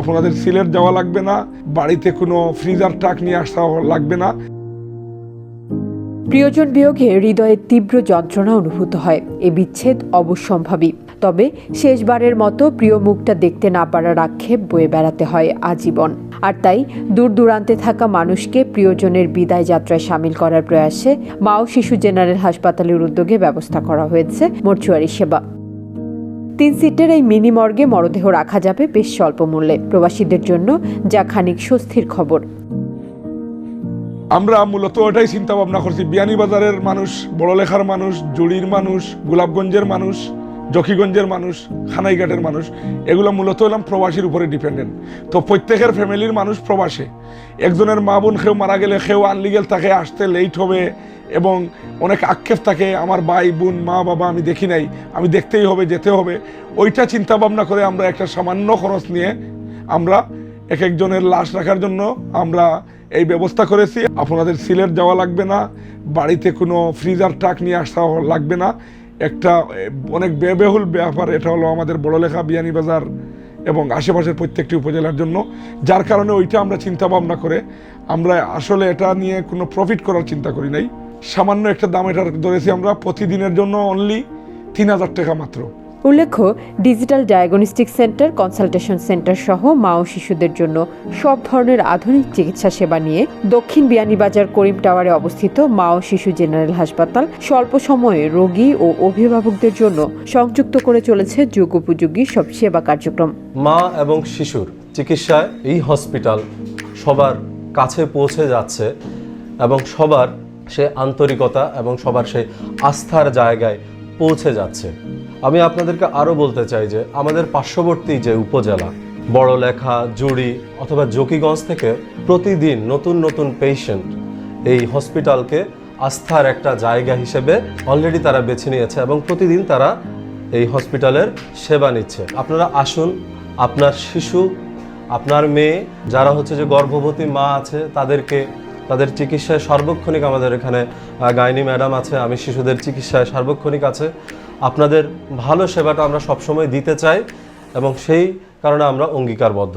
আপনাদের সিলেট যাওয়া লাগবে না, বাড়িতে কোনো ফ্রিজার ট্রাক নিয়ে আসা লাগবে না। প্রিয়জন বিয়োগে হৃদয়ে তীব্র যন্ত্রণা অনুভূত হয়, এ বিচ্ছেদ অবশ্যম্ভাবী। তবে শেষবারের মতো প্রিয় মুখটা দেখতে না পারার আক্ষেপ বয়ে বেড়াতে হয় আজীবন। আর তাই দূর দূরান্তে থাকা মানুষকে প্রিয়জনের বিদায় যাত্রায় সামিল করার প্রয়াসে মা ও শিশু জেনারেল হাসপাতালের উদ্যোগে ব্যবস্থা করা হয়েছে মর্চুয়ারি সেবা। তিন সিটের এই মিনি মর্গে মরদেহ রাখা যাবে বেশ স্বল্প মূল্যে। প্রবাসীদের জন্য যা খানিক স্বস্তির খবর। আমরা মূলত ওটাই চিন্তা ভাবনা করছি। বিয়ানীবাজারের মানুষ, বড়লেখার মানুষ, জুড়ির মানুষ, গোলাপগঞ্জের মানুষ, জকিগঞ্জের মানুষ, খানাইঘাটের মানুষ, এগুলো মূলত হলাম প্রবাসীর উপরে ডিপেন্ডেন্ট। তো প্রত্যেকের ফ্যামিলির মানুষ প্রবাসে। একজনের মা বোন কেউ মারা গেলে কেউ আনলিগেল তাকে আসতে লেট হবে। এবং অনেক আক্ষেপ থাকে, আমার ভাই, বোন, মা, বাবা আমি দেখি নাই, আমি দেখতেই হবে, যেতে হবে। ওইটা চিন্তা ভাবনা করে আমরা একটা সামান্য খরচ নিয়ে আমরা এক একজনের লাশ রাখার জন্য আমরা এই ব্যবস্থা করেছি। আপনাদের সিলেট যাওয়া লাগবে না, বাড়িতে কোনো ফ্রিজার ট্রাক নিয়ে আসা লাগবে না। একটা অনেক ব্যয়বহুল ব্যাপার, এটা হলো আমাদের বড়লেখা বিয়ানীবাজার এবং আশেপাশের প্রত্যেকটি উপজেলার জন্য। যার কারণে ওইটা আমরা চিন্তা ভাবনা করে আমরা আসলে এটা নিয়ে কোনো প্রফিট করার চিন্তা করি নাই। সামান্য একটা দাম এটা ধরেছি আমরা প্রতিদিনের জন্য অনলি তিন হাজার টাকা মাত্র। উল্লেখ্য digital diagnostic centre consultation centre সহ মা ও শিশুদের জন্য সব ধরনের আধুনিক চিকিৎসা সেবা নিয়ে দক্ষিণ বিয়ানীবাজার করিম টাওয়ারে অবস্থিত মা ও শিশু জেনারেল হাসপাতাল স্বল্প সময়ে রোগী ও অভিভাবকদের জন্য সংযুক্ত করে চলেছে যুগোপযোগী সব সেবা কার্যক্রম। মা এবং শিশুর চিকিৎসায় এই হসপিটাল সবার কাছে পৌঁছে যাচ্ছে এবং সবার সে আন্তরিকতা এবং সবার সেই আস্থার জায়গায় পৌঁছে যাচ্ছে। আমি আপনাদেরকে আরও বলতে চাই যে আমাদের পার্শ্ববর্তী যে উপজেলা বড়লেখা জুড়ি অথবা জকিগঞ্জ থেকে প্রতিদিন নতুন নতুন পেশেন্ট এই হসপিটালকে আস্থার একটা জায়গা হিসেবে অলরেডি তারা বেছে নিয়েছে এবং প্রতিদিন তারা এই হসপিটালের সেবা নিচ্ছে। আপনারা আসুন, আপনার শিশু, আপনার মেয়ে, যারা হচ্ছে যে গর্ভবতী মা আছে, তাদেরকে তাদের চিকিৎসায় সার্বক্ষণিক আমাদের এখানে গাইনি ম্যাডাম আছে, আমি শিশুদের চিকিৎসায় সার্বক্ষণিক আছে। আপনাদের ভালো সেবাটা আমরা সবসময় দিতে চাই এবং সেই কারণে আমরা অঙ্গীকারবদ্ধ।